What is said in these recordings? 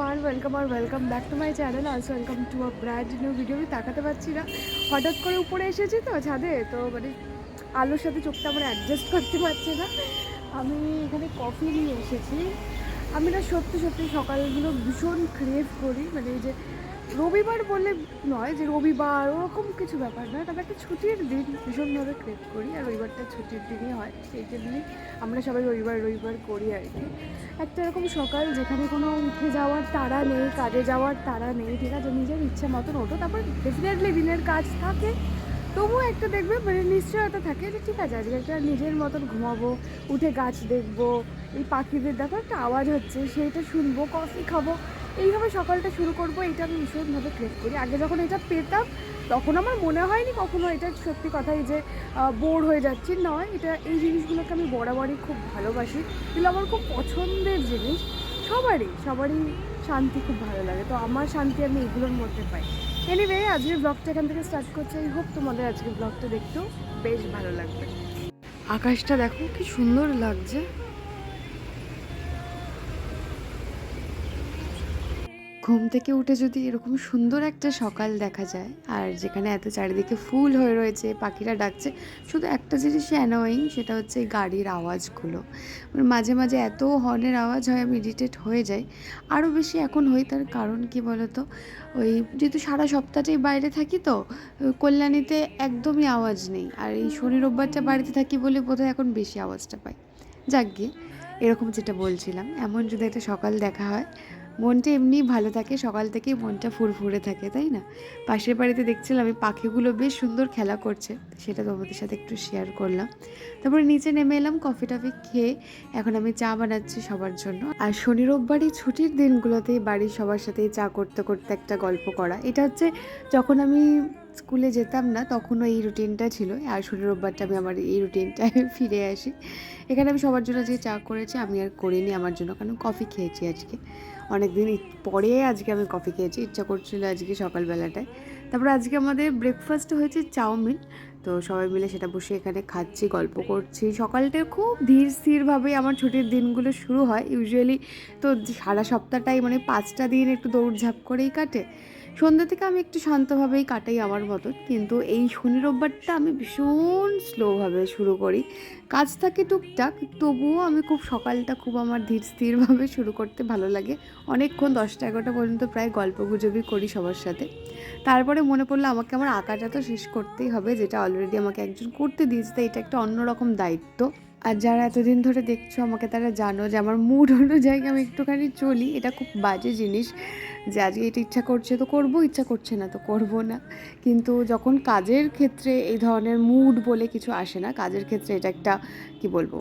R welcome R welcome back to my channel also welcome to a brand new video আমি তাকাতে পারছি না। হঠাৎ করে উপরে এসেছি তো ছাদে, তো মানে আলোর সাথে চোখটা আমার অ্যাডজাস্ট করতে পারছি না। আমি এখানে কফি নিয়ে এসেছি। আমি না সত্যি সত্যি সকালগুলো ভীষণ ক্রেভ করি। মানে এই যে রবিবার বললে নয় যে রবিবার, ওরকম কিছু ব্যাপার নয়। তবে একটা ছুটির দিন ভীষণভাবে ক্রেভ করি, আর রবিবারটা ছুটির দিনই হয়। সেই জন্যই আমরা সবাই রবিবার রবিবার করি আর কি। একটা এরকম সকাল যেখানে কোনো উঠে যাওয়ার তাড়া নেই, কাজে যাওয়ার তাড়া নেই, ঠিক আছে? নিজের ইচ্ছে মতন ওঠো, তারপর ডেফিনেটলি দিনের কাজ থাকে। তবুও একটা দেখবে মানে নিশ্চয়তা থাকে যে ঠিক আছে, আজকে একটা নিজের মতন ঘুমাবো, উঠে গাছ দেখব, এই পাখিদের দেখো একটা আওয়াজ হচ্ছে, সেইটা শুনব কফি খাব। এইভাবে সকালটা শুরু করব, এটা আমি ভীষণভাবে ক্রেভ করি। আগে যখন এটা পেতাম, তখন আমার মনে হয়নি কখনো এটা সত্যি কথাই যে বোর হয়ে যাচ্ছি। নয়, এটা এই জিনিসগুলোকে আমি বরাবরই খুব ভালোবাসি। এগুলো আমার খুব পছন্দের জিনিস সবারই সবারই শান্তি খুব ভালো লাগে। তো আমার শান্তি আমি এগুলোর মধ্যে পাই। এনিওয়ে আজকের ব্লগটা এখান থেকে স্টার্ট করছি। আই হোপ তোমাদের আজকের ব্লগটা দেখতেও বেশ ভালো লাগবে। আকাশটা দেখো, কি সুন্দর লাগছে। ঘুম থেকে উঠে যদি এরকম সুন্দর একটা সকাল দেখা যায়, আর যেখানে এত চারিদিকে ফুল হয়ে রয়েছে, পাখিরা ডাকছে, শুধু একটা জিনিস অ্যানোয়িং সেটা হচ্ছে এই গাড়ির আওয়াজগুলো। মানে মাঝে মাঝে এত হর্নের আওয়াজ হয়, আমি ইরিটেট হয়ে যাই। আরও বেশি এখন হই তার কারণ কি বলতো? ওই যেহেতু সারা সপ্তাহটাই বাইরে থাকি তো, কল্যাণীতে একদমই আওয়াজ নেই। আর এই শনি রোববারটা বাড়িতে থাকি বলে বোধহয় এখন বেশি আওয়াজটা পাই। যাক গিয়ে এরকম যেটা বলছিলাম, এমন যদি একটা সকাল দেখা হয় মনটা এমনি ভালো থাকে, সকাল থেকেই মনটা ফুরফুরে থাকে, তাই না? পাশের বাড়িতে দেখছিলাম আমি পাখিগুলো বেশ সুন্দর খেলা করছে, সেটা তোমাদের সাথে একটু শেয়ার করলাম। তারপরে নিচে নেমে এলাম কফি টফি খেয়ে এখন আমি চা বানাচ্ছি সবার জন্য। আর শনি, রোববারই ছুটির দিনগুলোতেই বাড়ির সবার সাথে চা করতে করতে একটা গল্প করা। এটা হচ্ছে যখন আমি স্কুলে যেতাম না, তখনও এই রুটিনটা ছিল। আর শনি রোববারটা আমি আমার এই রুটিনটায় ফিরে আসি। এখানে আমি সবার জন্য যে চা করেছি, আমি আর করিনি আমার জন্য। কারণ কফি খেয়েছি আজকে। অনেক দিন পরে আজকে আমি কফি খেয়েছি। ইচ্ছা করছিল আজকে সকালবেলাটায়। তারপর আজকে আমাদের ব্রেকফাস্ট হয়েছে চাউমিন। তো সবাই মিলে সেটা বসে এখানে খাচ্ছি, গল্প করছি। সকালটা খুব ধীর স্থিরভাবে আমার ছুটির দিনগুলো শুরু হয়। ইউজুয়ালি তো সারা সপ্তাহটাই মানে পাঁচটা দিন একটু দৌড়ঝাঁপ করেই কাটে। সন্ধ্যা থেকে আমি একটু শান্তভাবেই কাটাই আমার মতো কিন্তু এই শনি রোববারটা আমি ভীষণ স্লোভাবে শুরু করি। কাজ থাকে টুকটাক, তবুও আমি খুব সকালটা খুব আমার ধীর স্থিরভাবে শুরু করতে ভালো লাগে। অনেকক্ষণ দশটা এগারোটা পর্যন্ত প্রায় গল্প গুজবই করি সবার সাথে। তারপরে মনে পড়ল আমাকে আমার আঁকাটা তো শেষ করতেই হবে, যেটা অলরেডি আমাকে একজন করতে দিয়েছে এটা একটা অন্যরকম দায়িত্ব। আর যারা এতদিন ধরে দেখছ আমাকে তারা জানো যে আমার মুড অনুযায়ী আমি একটুখানি চলি। এটা খুব বাজে জিনিস যে আজকে এটা ইচ্ছা করছে তো করব, ইচ্ছা করছে না তো করব না। কিন্তু যখন কাজের ক্ষেত্রে এই ধরনের মুড বলে কিছু আসে না, কাজের ক্ষেত্রে এটা একটা, কি বলব,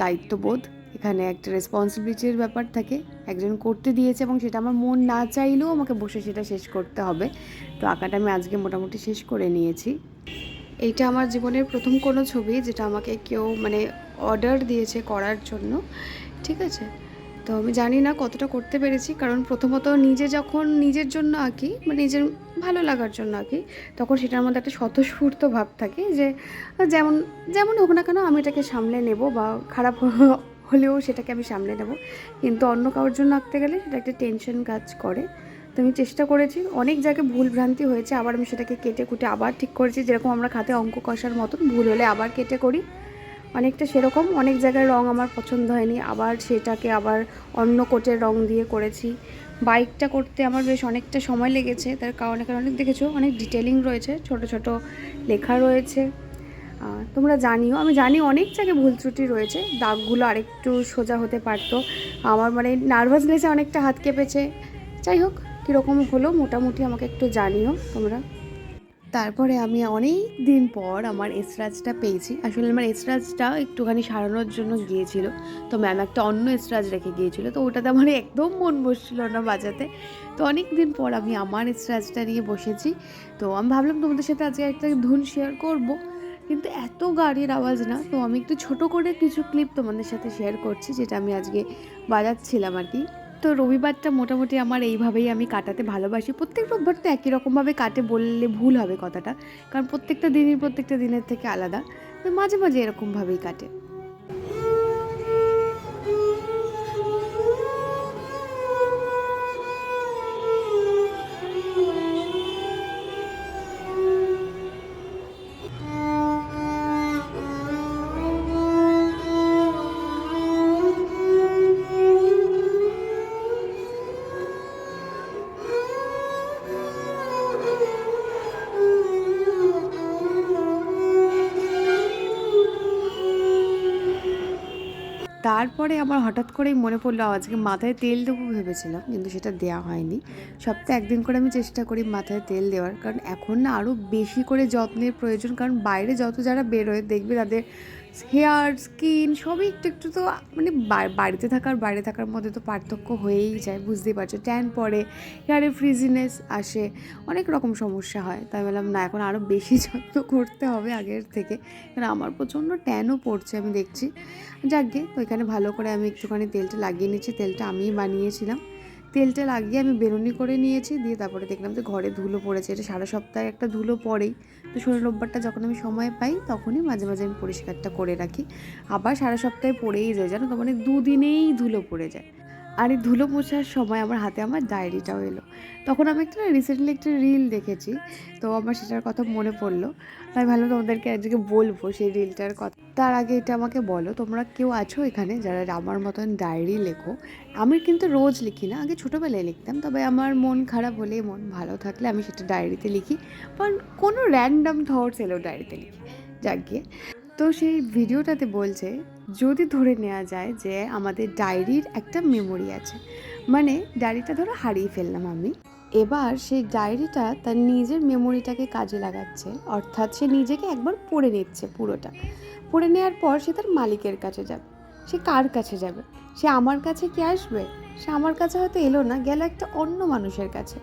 দায়িত্ববোধ। এখানে একটা রেসপন্সিবিলিটির ব্যাপার থাকে। একজন করতে দিয়েছে এবং সেটা আমার মন না চাইলেও আমাকে বসে সেটা শেষ করতে হবে। তো আঁকাটা আমি আজকে মোটামুটি শেষ করে নিয়েছি। এইটা আমার জীবনের প্রথম কোনো ছবি যেটা আমাকে কেউ মানে অর্ডার দিয়েছে করার জন্য, ঠিক আছে? তো আমি জানি না কতটা করতে পেরেছি, কারণ প্রথমত নিজে যখন নিজের জন্য আঁকি, বা নিজের ভালো লাগার জন্য আঁকি, তখন সেটার মধ্যে একটা স্বতঃস্ফূর্ত ভাব থাকে যে, যেমন যেমন হোক না কেন আমি এটাকে সামলে নেব, বা খারাপ হলেও সেটাকে আমি সামলে নেব। কিন্তু অন্য কারোর জন্য আঁকতে গেলে সেটা একটা টেনশন কাজ করে। তো আমি চেষ্টা করেছি, অনেক জায়গায় ভুল ভ্রান্তি হয়েছে, আবার আমি সেটাকে কেটে কুটে আবার ঠিক করেছি। যেরকম আমরা খাতে অঙ্ক কষার মতন, ভুল হলে আবার কেটে করি। অনেকটা সেরকম, অনেক জায়গায় রং আমার পছন্দ হয়নি। আবার সেটাকে আবার অন্য কোটের রং দিয়ে করেছি। বাইকটা করতে আমার বেশ অনেকটা সময় লেগেছে, তার কারণে কারণ অনেক দেখেছ, অনেক ডিটেলিং রয়েছে, ছোট ছোট লেখা রয়েছে। তোমরা জানিও, আমি জানি অনেক জায়গায় ভুল ত্রুটি রয়েছে, দাগগুলো আরেকটু সোজা হতে পারতো। আমার মানে নার্ভাসনেসে অনেকটা হাত কেঁপেছে। যাই হোক, কীরকম হলো মোটামুটি আমাকে একটু জানিও তোমরা। তারপরে আমি অনেক দিন পর আমার এসরাজটা পেয়েছি। আসলে আমার এসরাজটা একটুখানি সারানোর জন্য গিয়েছিল। তো ম্যাম একটা অন্য এসরাজ রেখে গিয়েছিল। তো ওটাতে আমার একদম মন বসছিল না বাজাতে। তো অনেক দিন পর আমি আমার এসরাজটা নিয়ে বসেছি। তো আমি ভাবলাম তোমাদের সাথে আজকে একটা ধুন শেয়ার করব। কিন্তু এত গাড়ির আওয়াজ না। তো আমি একটু ছোট করে কিছু ক্লিপ তোমাদের সাথে শেয়ার করছি, যেটা আমি আজকে বাজাচ্ছিলাম আর কি। তো রবিবারটা মোটামুটি আমার এইভাবেই আমি কাটাতে ভালোবাসি। প্রত্যেক রোববার তো একই রকমভাবে কাটে বললে ভুল হবে কথাটা। কারণ প্রত্যেকটা দিনই প্রত্যেকটা দিনের থেকে আলাদা। তো মাঝে মাঝে এরকমভাবেই কাটে। তারপরে আমার হঠাৎ করেই মনে পড়ল আজকে মাথায় তেল দেবো ভেবেছিলাম, কিন্তু সেটা দেওয়া হয়নি। সপ্তাহে একদিন করে আমি চেষ্টা করি মাথায় তেল দেওয়ার, কারণ এখন না আরও বেশি করে যত্নের প্রয়োজন, কারণ বাইরে যত যারা বেরোয় দেখবে তাদের হেয়ার স্কিন সবই একটু একটু তো মানে বাড়িতে থাকার, বাইরে থাকার মধ্যে তো পার্থক্য হয়েই যায়, বুঝতেই পারছ। ট্যান পড়ে হেয়ারে ফ্রিজিনেস আসে, অনেক রকম সমস্যা হয়। তাই বললাম, না, এখন আরও বেশি যত্ন করতে হবে আগের থেকে। কারণ আমার প্রচণ্ড ট্যানও পড়ছে, আমি দেখছি। যাকগে তো এখানে ভালো করে আমি একটুখানি তেলটা লাগিয়ে নিচ্ছি, তেলটা আমিই বানিয়েছিলাম। তেলটা লাগিয়ে আমি বেরুনি করে নিয়েছি, দিয়ে তারপরে দেখলাম যে ঘরে ধুলো পড়েছে। এটা সারা সপ্তাহে একটা ধুলো পড়েই। তো শনি রোববারটা যখন আমি সময় পাই, তখনই মাঝে মাঝে আমি পরিষ্কারটা করে রাখি। আবার সারা সপ্তাহে পড়েই যায়, জানো তো? মানে দুদিনেই ধুলো পড়ে যায়। আর এই ধুলো মোছার সময় আমার হাতে আমার ডায়েরিটাও এলো। তখন আমি একটা রিসেন্টলি একটা রিল দেখেছি, তো আমার সেটার কথা মনে পড়ল। তাই ভালো তোমাদেরকে আজকে বলব সেই রিলটার কথা। তার আগে এটা আমাকে বলো, তোমরা কেউ আছো এখানে যারা আমার মতন ডায়েরি লেখো? আমি কিন্তু রোজ লিখি না, আগে ছোটোবেলায় লিখতাম। তবে আমার মন খারাপ হলে মন ভালো থাকলে আমি সেটা ডায়েরিতে লিখি। কারণ কোনো র্যান্ডাম থটস এলো ডায়েরিতে লিখি। যাক গিয়ে। তো সেই ভিডিওটাতে বলছে, যদি ধরে নেওয়া যায় যে আমাদের ডায়েরির একটা মেমোরি আছে মানে ডায়েরিটা ধরো হারিয়ে ফেললাম আমি, এবার সেই ডায়েরিটা তার নিজের মেমোরিটাকে কাজে লাগাচ্ছে, অর্থাৎ সে নিজেকে একবার পড়ে নিচ্ছে পুরোটা। পড়ে নেওয়ার পর সে তার মালিকের কাছে যাবে, সে কার কাছে যাবে? সে আমার কাছে কি আসবে? সে আমার কাছে হয়তো এলো না, গেল একটা অন্য মানুষের কাছে।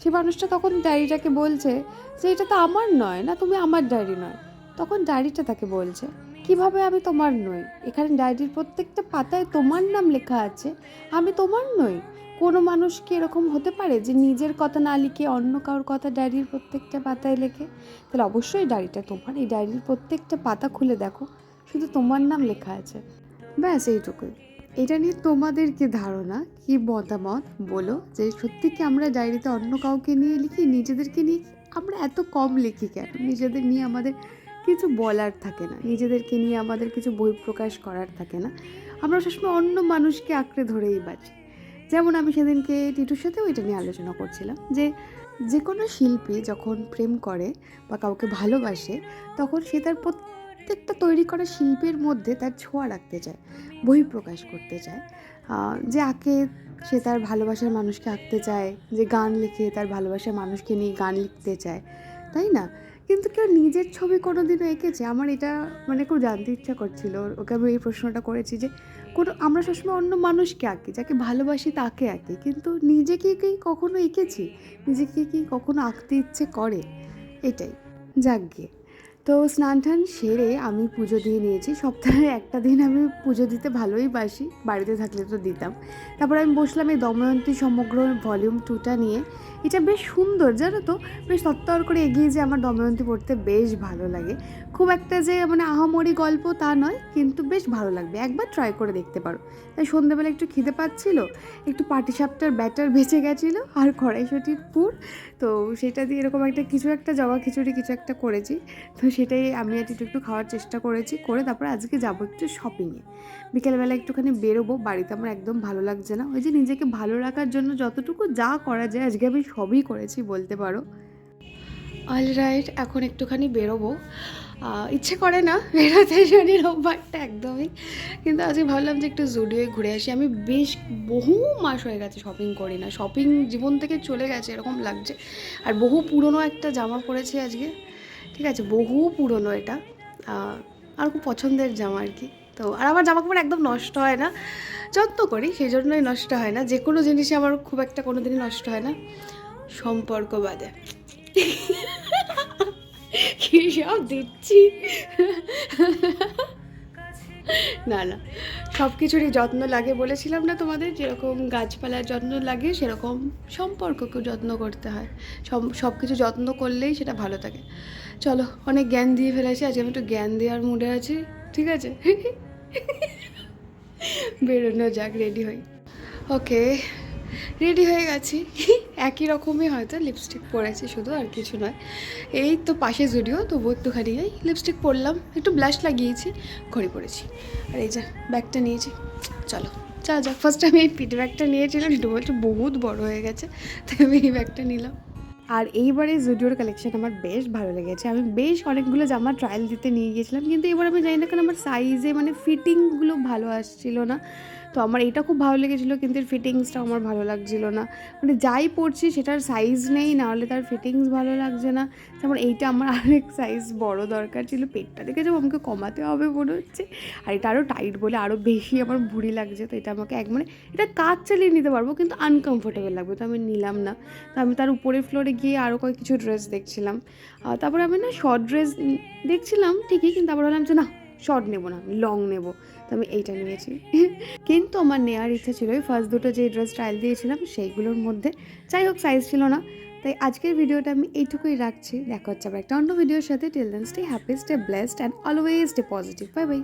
সে মানুষটা তখন ডায়েরিটাকে বলছে যে, এটা তো আমার নয় না, তুমি আমার ডায়েরি নয়। তখন ডায়েরিটা তাকে বলছে, কীভাবে আমি তোমার নই? এখানে ডায়েরির প্রত্যেকটা পাতায় তোমার নাম লেখা আছে, আমি তোমার নই? কোনো মানুষ কি এরকম হতে পারে যে নিজের কথা না লিখে অন্য কারোর কথা ডায়েরির প্রত্যেকটা পাতায় লেখে? তাহলে অবশ্যই ডায়েরিটা তোমার, এই ডায়েরির প্রত্যেকটা পাতা খুলে দেখো, শুধু তোমার নাম লেখা আছে। ব্যাস, এইটুকুই। এটা নিয়ে তোমাদের কি ধারণা? কি মতামত? বলো যে সত্যি কি আমরা ডায়েরিতে অন্য কাউকে নিয়ে লিখি? নিজেদেরকে নিয়ে আমরা এত কম লিখি কেন? নিজেদের নিয়ে আমাদের কিছু বলার থাকে না, নিজেদেরকে নিয়ে আমাদের কিছু বই প্রকাশ করার থাকে না। আমরা সবসময় অন্য মানুষকে আঁকড়ে ধরেই বাঁচি। যেমন আমি সেদিনকে টিটুর সাথেও এটা নিয়ে আলোচনা করছিলাম যে যে কোনো শিল্পী যখন প্রেম করে বা কাউকে ভালোবাসে, তখন সে তার প্রত্যেকটা তৈরি করা শিল্পের মধ্যে তার ছোঁয়া রাখতে চায় বহিঃপ্রকাশ করতে চায়। যে আঁকে, সে তার ভালোবাসার মানুষকে আঁকতে চায়, যে গান লিখে তার ভালোবাসার মানুষকে নিয়ে গান লিখতে চায়, তাই না? কিন্তু কেউ নিজের ছবি কোনো দিনও এঁকেছে? আমার এটা মানে খুব জানতে ইচ্ছা করছিল। ওকে আমি এই প্রশ্নটা করেছি যে, কোনো আমরা সবসময় অন্য মানুষকে আঁকি, যাকে ভালোবাসি তাকে আঁকি, কিন্তু নিজেকে কি কখনো এঁকেছি? নিজেকে কি কখনো আঁকতে ইচ্ছে করে? এটাই। যাক গিয়ে। তো স্নান টান সেরে আমি পুজো দিয়ে নিয়েছি। সপ্তাহে একটা দিন আমি পুজো দিতে ভালোই বাসি, বাড়িতে থাকলে তো দিতাম। তারপর আমি বসলাম এই দময়ন্তী সমগ্র ভলিউম টুটা নিয়ে। এটা বেশ সুন্দর, জানো তো? বেশ তত্তর করে এগিয়ে যে আমার দময়ন্তী পড়তে বেশ ভালো লাগে। খুব একটা যে মানে আহামরি গল্প তা নয়, কিন্তু বেশ ভালো লাগবে। একবার ট্রাই করে দেখতে পারো। তাই সন্ধ্যাবেলা একটু খিদে পাচ্ছিল, একটু পাটিসাপটার ব্যাটার বেঁচে গেছিল আর কড়াইশুটির পুর। তো সেটা দিয়ে এরকম একটা কিছু একটা জবা খিচুড়ি কিছু একটা করেছি। তো সেটাই আমি একটু একটু খাওয়ার চেষ্টা করেছি, করে তারপর আজকে যাব একটু শপিংয়ে বিকেলবেলা একটুখানি বেরোবো, বাড়িতে আমার একদম ভালো লাগছে না। ওই যে নিজেকে ভালো রাখার জন্য যতটুকু যা করা যায়, আজকে আমি সবই করেছি বলতে পারো। অল রাইট এখন একটুখানি বেরোবো। ইচ্ছে করে না বেরোতে, শনি রোববারটা একদমই। কিন্তু আজকে ভাবলাম যে একটু জুডিওয়ে ঘুরে আসি। আমি বেশ বহু মাস হয়ে গেছে শপিং করি না। শপিং জীবন থেকে চলে গেছে, এরকম লাগছে। আর বহু পুরনো একটা জামা পরেছি আজকে। ঠিক আছে, বহু পুরনো এটা। আর খুব পছন্দের জামা আর কি। তো, আর আমার জামা কাপড় একদম নষ্ট হয় না। যত্ন করি সেই জন্যই নষ্ট হয় না। যে কোনো জিনিসে আমার খুব একটা কোনো দিনই নষ্ট হয় না। সম্পর্ক বাদে। কি সব দিচ্ছি? না না। সব কিছুরই যত্ন লাগে বলেছিলাম না তোমাদের, যেরকম গাছপালার যত্ন লাগে, সেরকম সম্পর্ককেও যত্ন করতে হয়। সব কিছু যত্ন করলেই সেটা ভালো থাকে। চলো, অনেক জ্ঞান দিয়ে ফেলেছি, আজকে আমি একটু জ্ঞান দেওয়ার মুডে আছি, ঠিক আছে? বেরোনো যাক রেডি হই। ওকে রেডি হয়ে গেছি। একই রকমই হয়তো লিপস্টিক পরেছি শুধু আর কিছু নয়। এই তো পাশে জুডিও তবু একটুখানি এই লিপস্টিক পরলাম। একটু ব্লাশ লাগিয়েছি, ঘড়ি পরেছি। আর এই যা ব্যাগটা নিয়েছি। চলো, যা যাক। ফার্স্ট আমি এই পিঠ ব্যাগটা নিয়েছিলাম, একটু বলছি বহুত বড় হয়ে গেছে, তাই আমি এই ব্যাগটা নিলাম। আর এইবারে জুডিওর কালেকশন আমার বেশ ভালো লেগেছে। আমি বেশ অনেকগুলো জামা ট্রায়াল দিতে নিয়ে গিয়েছিলাম, কিন্তু এবার আমি জানি না কেন আমার সাইজে মানে ফিটিংগুলো ভালো আসছিল না। তো আমার এটা খুব ভালো লেগেছিলো, কিন্তু এর ফিটিংসটা আমার ভালো লাগছিল না। মানে যাই পরছি সেটার সাইজ নেই নাহলে তার ফিটিংস ভালো লাগছে না। যেমন এইটা আমার আরেক সাইজ বড় দরকার ছিল, পেটটা দেখে যাব, আমাকে কমাতে হবে মনে হচ্ছে। আর এটা আরও টাইট বলে আরও বেশি আমার ভুড়ি লাগছে, তো এটা আমাকে এক মানে এটা কাজ চালিয়ে নিতে পারব, কিন্তু আনকমফোর্টেবল লাগবে, তো আমি নিলাম না। তো আমি তার উপরে ফ্লোরে গিয়ে আরও কয়েক কিছু ড্রেস দেখছিলাম। তারপরে আমি না শর্ট ড্রেস দেখছিলাম ঠিকই, কিন্তু আবার ভাবলাম যে না শর্ট নেব না লং নেব। তো আমি এইটা নিয়েছি। কিন্তু আমার নেওয়ার ইচ্ছা ছিল, ওই ফার্স্ট দুটো যে ড্রেস ট্রায়াল দিয়েছিলাম, সেইগুলোর মধ্যে যাই হোক সাইজ ছিল না। তাই আজকের ভিডিওটা আমি এইটুকুই রাখছি। দেখা হচ্ছে আবার একটা অন্য ভিডিওর সাথে। Till then stay happy stay blessed and always stay positive bye bye